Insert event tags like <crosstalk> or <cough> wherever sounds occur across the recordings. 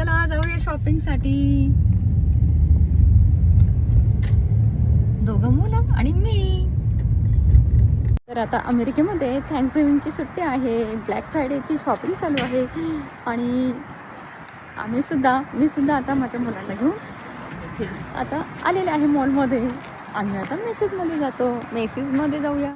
चला जाऊया शॉपिंगसाठी दोघं मुलं आणि मी. तर आता अमेरिकेमध्ये थँक्सगिव्हिंगची सुट्टी आहे. ब्लॅक फ्रायडेची शॉपिंग चालू आहे. आणि आम्ही सुद्धा मी सुद्धा आता माझ्या मुलांना घेऊन आता आलेले आहे मॉलमध्ये आम्ही आता मेसेजमध्ये जातो. मेसेजमध्ये जाऊया.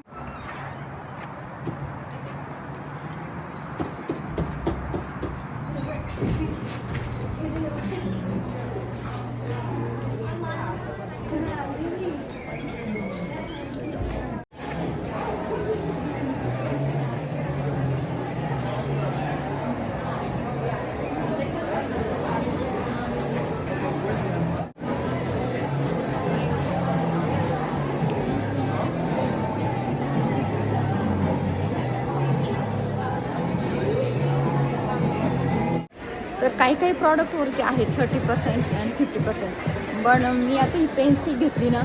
काही काही प्रॉडक्टवरती आहे thirty percent and fifty percent पण मी आता ही पेन्सिल घेतली ना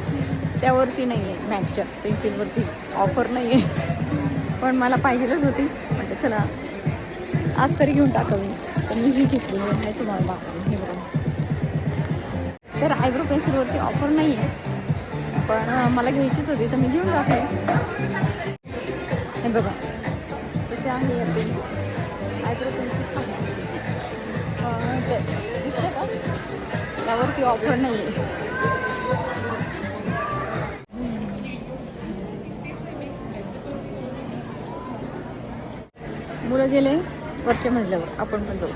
त्यावरती नाही आहे मॅकच्या पेन्सिलवरती ऑफर नाही आहे पण मला पाहिजेलच होती. म्हणजे चला आज तरी घेऊन टाकावी. तर मी ही घेतली नाही तुम्हाला दाखवून हे बघा तर आयब्रो पेन्सिलवरती ऑफर नाही आहे पण मला घ्यायचीच होती तर मी घेऊन टाकली. हे बघा. तिथे आहे पेन्सिल आयब्रो पेन्सिल आहे दिसतं का त्यावरती ऑफर नाही आहे मुलं गेले वरच्या मजल्यावर आपण पण जाऊ.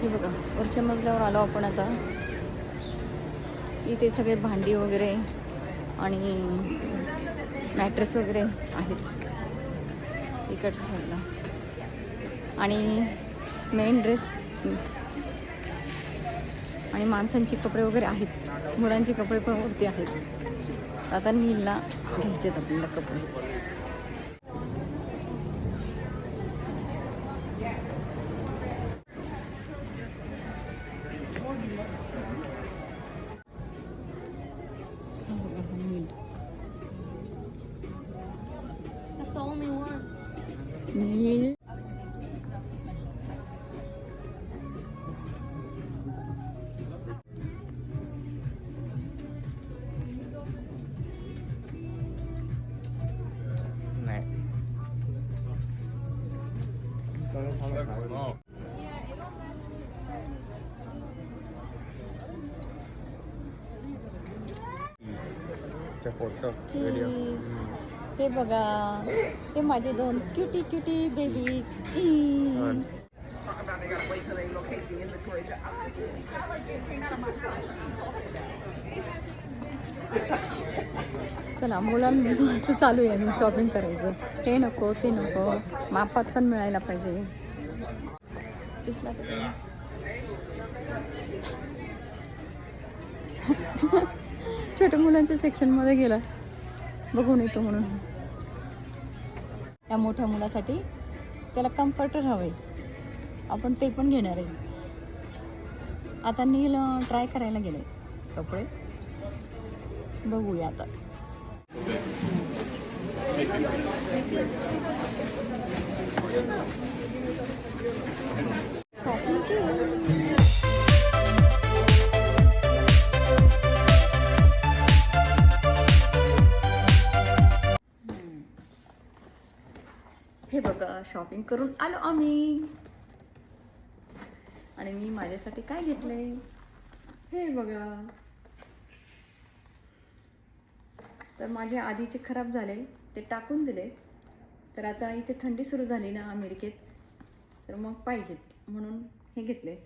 हे बघा वरच्या मजल्यावर आलो आपण आता. इथे सगळे भांडी वगैरे आणि मॅट्रेस वगैरे आहेत इकडच्या साईडला आणि मेन ड्रेस आणि माणसांची कपडे वगैरे आहेत. मुलांचे कपडे पण वरती आहेत. आता नीलला घ्यायचे आहेत आपल्याला कपडे. นี่จะฝนตกเดียว हे बघा हे माझे दोन क्युटी क्युटी बेबीज चला मुलांचं चालू आहे मी शॉपिंग करायचं. हे नको ते नको. मापात पण मिळायला पाहिजे. दिसला? <laughs> छोट्या मुलांच्या सेक्शनमध्ये गेला. बघून येतो म्हणून. त्या मोठ्या मुलासाठी त्याला कम्फर्टर हवे. आपण ते पण घेणार आहे. आता नील ट्राय करायला गेले कपडे. बघूया आता. हे बघा शॉपिंग करून आलो आम्ही. आणि मी माझ्यासाठी काय घेतलंय? हे बघा. तर माझे आधीचे खराब झाले ते टाकून दिले. तर आता इथे थंडी सुरू झाली ना अमेरिकेत तर मग पाहिजेत म्हणून हे घेतले.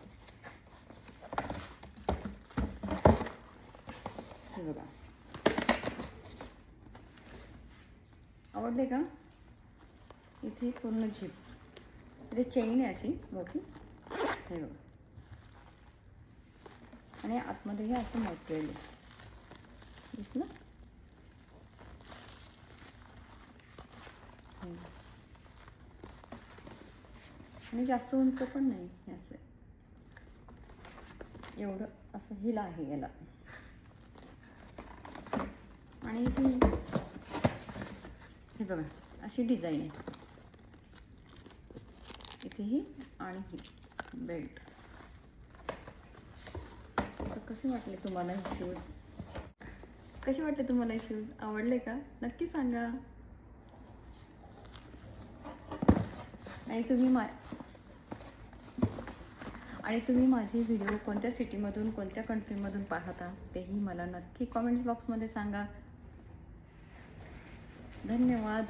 हे बघा. आवडले का? इथे पूर्ण झिप म्हणजे चेन आहे अशी मोठी. हे बघा. आणि आतमध्ये हे असं मटेरियल आहे. दिसलं? आणि जास्त उंच पण नाही हे असं. एवढं असं हिल आहे याला. आणि इथे हे बघा अशी डिझाईन आहे. इथे ही आणि ही बेल्ट तर कसे वाटले तुम्हाला हे शूज कसे वाटले तुम्हाला हे शूज आवडले का? नक्की सांगा. आणि तुम्ही मा आणि तुम्ही माझे व्हिडिओ कोणत्या सिटीमधून कोणत्या कंट्रीमधून पाहता तेही मला नक्की कॉमेंट बॉक्समध्ये सांगा. धन्यवाद.